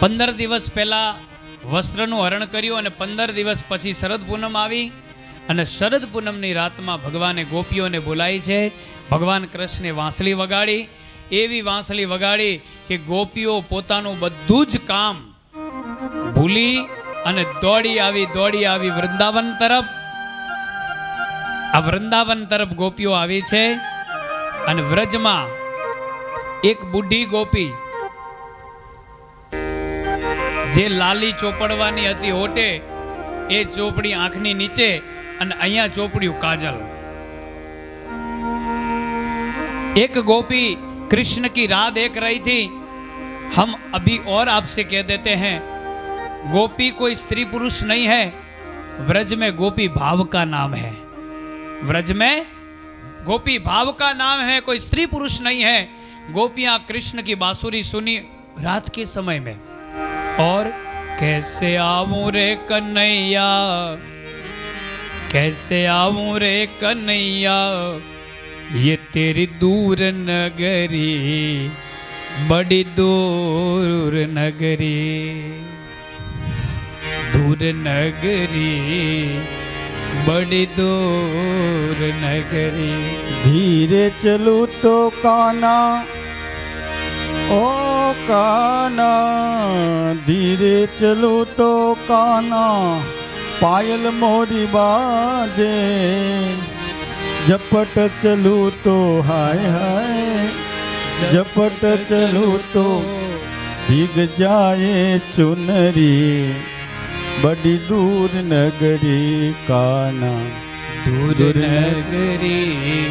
પંદર દિવસ પહેલાં વસ્ત્રનું હરણ કર્યું અને પંદર દિવસ પછી શરદ પૂનમ આવી અને શરદ પૂનમની રાતમાં ભગવાને ગોપીઓને બોલાવી છે. ભગવાન કૃષ્ણે વાંસળી વગાડી. એવી વાંસળી વગાડી કે ગોપીઓ પોતાનું બધું જ કામ ભૂલી અને દોડી આવી દોડી આવી વૃંદાવન તરફ. આ વૃંદાવન તરફ ગોપીઓ આવી છે અને વ્રજમાં એક બુઢી ગોપી જે લાલી ચોપડવાની હતી હોટે એ ચોપડી આંખની નીચે અને અહીંયા ચોપડ્યું કાજલ एक गोपी कृष्ण की राह देख रही थी हम अभी और आपसे कह देते हैं गोपी कोई स्त्री पुरुष नहीं है व्रज में गोपी भाव का नाम है व्रज में गोपी भाव का नाम है कोई स्त्री पुरुष नहीं है गोपियां कृष्ण की बांसुरी सुनी रात के समय में और कैसे आऊ रे कन्हैया? कैसे आऊ रे कन्हैया? ये तेरी दूर नगरी, बड़ी दूर नगरी। दूर नगरी, बड़ी दूर नगरी। धीरे चलू तो काना, ओ કાના ધીરે ચલો તો કાના પાયલ મોરી બાજે. ઝપટ ચલું તો હાય હાય ઝપટ ચલું તો ભીગ જાય ચુનરી. બડી દૂર નગરી કાના દૂર નગરી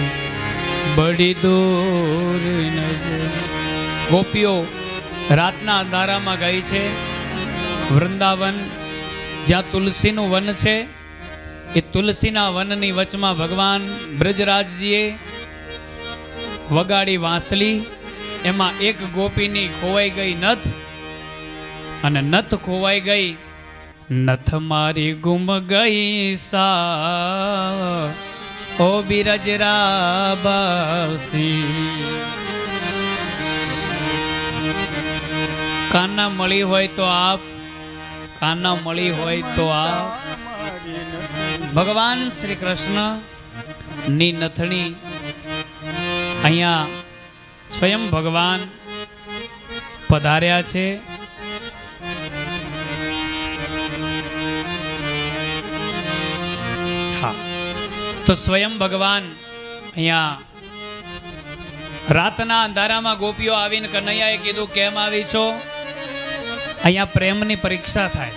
બડી દૂર નગરી. ગોપીઓ રાતના અંધારામાં ગઈ છે. વૃંદાવન, જ્યાં તુલસીનું વન છે, એ તુલસીના વનની વચમાં ભગવાન બ્રજરાજજીએ વગાડી વાંસલી. એમાં એક ગોપીની ખોવાઈ ગઈ નથ, અને નથ ખોવાઈ ગઈ. નથ મારી ગુમ ગઈ સા. ઓ બિરજરા કાના મળી હોય તો આપ કાના મળી હોય તો આપ. ભગવાન શ્રી કૃષ્ણની નથણી અહીંયા સ્વયં ભગવાન પધાર્યા છે. હા. તો સ્વયં ભગવાન અહીંયા રાતના અંધારામાં ગોપીઓ આવીને કનૈયાએ કીધું, કેમ આવી છો? અહીંયા પ્રેમની પરીક્ષા થાય.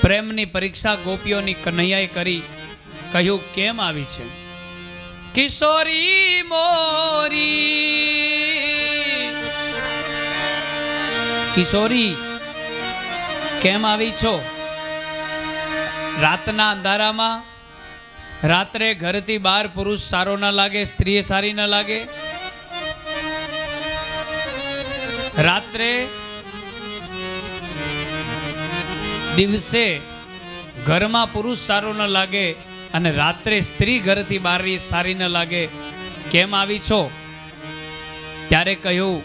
પ્રેમની પરીક્ષા ગોપીઓની કનૈયાએ કરી. કહ્યું, કેમ આવી છે? કિશોરી મોરી. કિશોરી, કેમ આવી છો? રાતના અંધારામાં, રાત્રે ઘરથી બહાર પુરુષ સારો ન લાગે, સ્ત્રીએ સારી ન લાગે. રાત્રે દિવસે ઘરમાં પુરુષ સારો ન લાગે અને રાત્રે સ્ત્રી ઘરથી બહાર સારી ન લાગે, કેમ આવી છો? ત્યારે કહ્યું,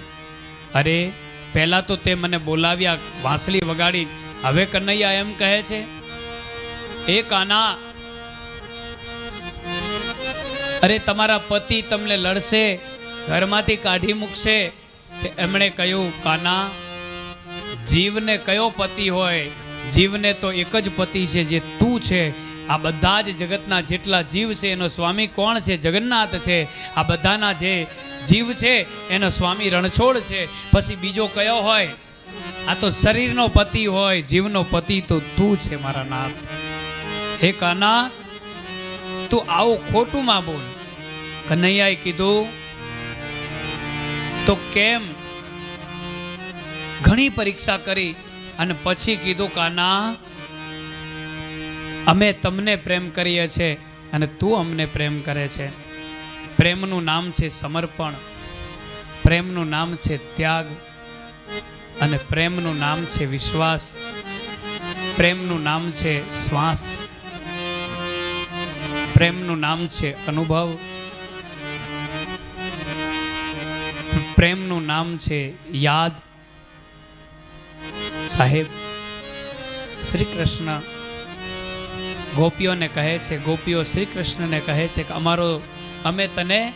અરે, પહેલાં તો તે મને બોલાવ્યા, વાંસળી વગાડી હવે કનૈયા એમ કહે છે, એ કાના, અરે, તમારા પતિ તમને લડશે, ઘરમાંથી કાઢી મૂકશે. એમણે કહ્યું, કાના, જીવને કયો પતિ હોય? જીવને તો એક જ પતિ છે જે તું છે. આ બધા જ જગતના જેટલા જીવ છે, એનો સ્વામી કોણ છે? જગન્નાથ છે. આ બધાના જે જીવ છે, એનો સ્વામી રણછોડ છે. પછી બીજો કયો હોય? આ તો શરીરનો પતિ હોય, જીવનો પતિ તો તું છે, મારા નાથ. હે કાના, તું આવું ખોટું માં બોલ. કનૈયાએ કીધું, તો કેમ? ઘણી પરીક્ષા કરી. અને પછી કીધું, કાના, અમે તમને પ્રેમ કરીએ છીએ અને તું અમને પ્રેમ કરે છે. પ્રેમનું નામ છે સમર્પણ. પ્રેમનું નામ છે ત્યાગ અને પ્રેમનું નામ છે વિશ્વાસ. પ્રેમનું નામ છે શ્વાસ. પ્રેમનું નામ છે અનુભવ. પ્રેમનું નામ છે યાદ. સાહેબ શ્રી કૃષ્ણ ગોપીઓને કહે છે, ગોપીઓ શ્રી કૃષ્ણને કહે છે કે અમારો, અમે તને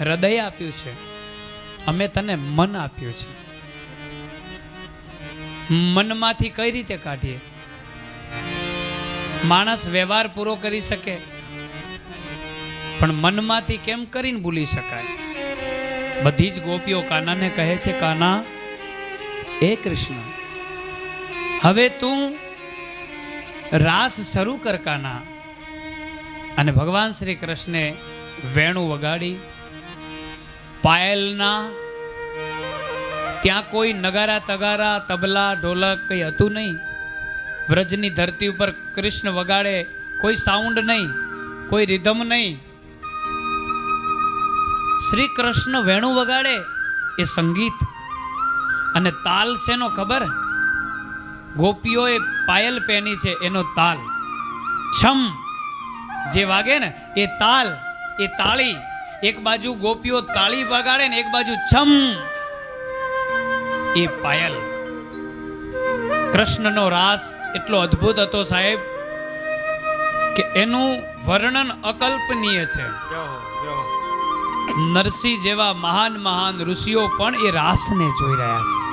હૃદય આપ્યું છે, અમે તને મન આપ્યું છે. મનમાંથી કઈ રીતે કાઢીએ? માણસ વ્યવહાર પૂરો કરી શકે, પણ મનમાંથી કેમ કરીને ભૂલી શકાય? બધી જ ગોપીઓ કાનાને કહે છે, કાના, એ કૃષ્ણ. હવે તું રાસ શરૂ કર કાના. અને ભગવાન શ્રી કૃષ્ણે વેણું વગાડી. પાયલના ત્યાં કોઈ નગારા, તગારા, તબલા, ઢોલક કંઈ હતું નહીં. વ્રજની ધરતી ઉપર કૃષ્ણ વગાડે કોઈ સાઉન્ડ નહીં, કોઈ રિધમ નહીં. શ્રી કૃષ્ણ વેણું વગાડે એ સંગીત. અને તાલ શેનો ખબર? ગોપીઓએ પાયલ પહેની છે એનો તાલ. છમ જે વાગે ને એ તાલ એ તાળી. એક બાજુ ગોપીઓ તાળી વગાડે ને એક બાજુ છમ એ પાયલ. કૃષ્ણનો રાસ એટલો અદ્ભુત હતો સાહેબ કે એનું વર્ણન અકલ્પનીય છે. નરસિંહ જેવા મહાન મહાન ઋષિઓ પણ એ રાસને જોઈ રહ્યા છે.